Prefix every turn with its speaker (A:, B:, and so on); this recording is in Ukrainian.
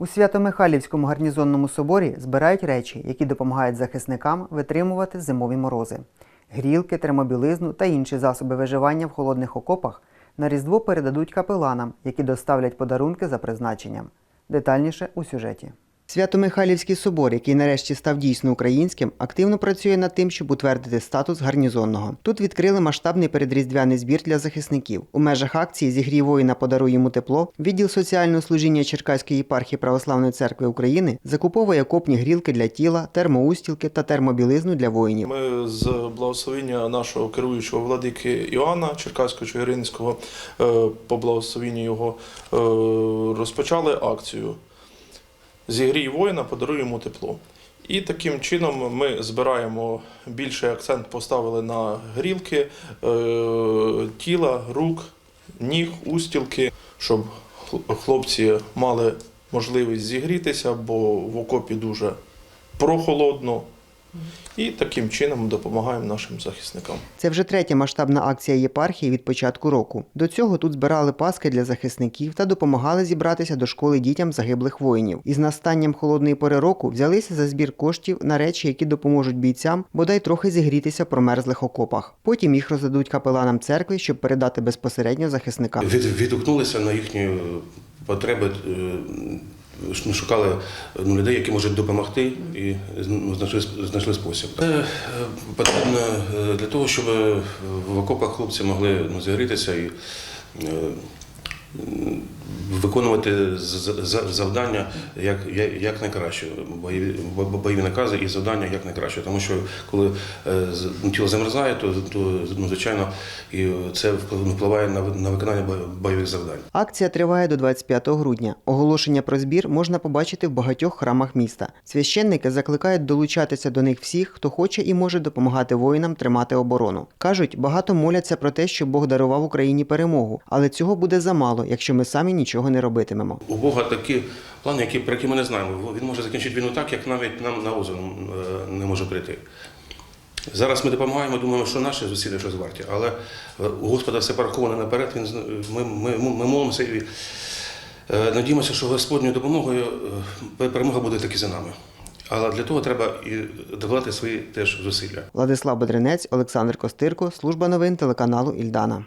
A: У Свято-Михайлівському гарнізонному соборі збирають речі, які допомагають захисникам витримувати зимові морози. Грілки, термобілизну та інші засоби виживання в холодних окопах на Різдво передадуть капеланам, які доставлять подарунки за призначенням. Детальніше у сюжеті. Свято-Михайлівський собор, який нарешті став дійсно українським, активно працює над тим, щоб утвердити статус гарнізонного. Тут відкрили масштабний передріздвяний збір для захисників. У межах акції «Зігрій воїна, подаруй йому тепло. Відділ соціального служіння Черкаської єпархії Православної церкви України закуповує окопні грілки для тіла, термоустілки та термобілизну для воїнів.
B: Ми з благословення нашого керуючого владики Іоанна Черкаського Чигиринського е, по благословенню його е, розпочали акцію Зігрій воїна, подаруй йому тепло. І таким чином ми збираємо більший акцент поставили на грілки е, тіла, рук, ніг, устілки, щоб хлопці мали можливість зігрітися, бо в окопі дуже прохолодно. І таким чином допомагаємо нашим захисникам.
A: Це вже третя масштабна акція єпархії від початку року. До цього тут збирали паски для захисників та допомагали зібратися до школи дітям загиблих воїнів. Із настанням холодної пори року взялися за збір коштів на речі, які допоможуть бійцям бодай трохи зігрітися в промерзлих окопах. Потім їх роздадуть капеланам церкви, щоб передати безпосередньо захисникам.
C: Від, відгукнулися на їхні потреби, е, шукали ну, людей, які можуть допомогти, і ну, знайшли, знайшли спосіб. Це потрібно е, для того, щоб в окопах хлопці могли ну, зігрітися і е, виконувати завдання як, як, найкраще, бойові, бо- бойові накази і завдання як найкраще. Тому що коли е, ну, тіло замерзає, то, то ну, звичайно і це вплив- впливає на, на виконання бо- бойових завдань.
A: Акція триває до 25 грудня. Оголошення про збір можна побачити в багатьох храмах міста. Священники закликають долучатися до них всіх, хто хоче і може допомагати воїнам тримати оборону. Кажуть, багато моляться про те, що Бог дарував Україні перемогу, але цього буде замало, якщо ми самі нічого не робитимемо.
C: У Бога такі плани, які, про які ми не знаємо. Він може закінчити війну так, як навіть нам на озеро е, не може прийти. Зараз ми допомагаємо, думаємо, що наші зусилля щось варті, але е, у Господа все пораховано наперед. Він, зна- ми, ми, ми молимося і е, надіємося, що Господньою допомогою е, перемога буде таки за нами. Але для того треба і докладати свої теж зусилля.
A: Владислав Бедренець, Олександр Костирко, служба новин телеканалу Ільдана.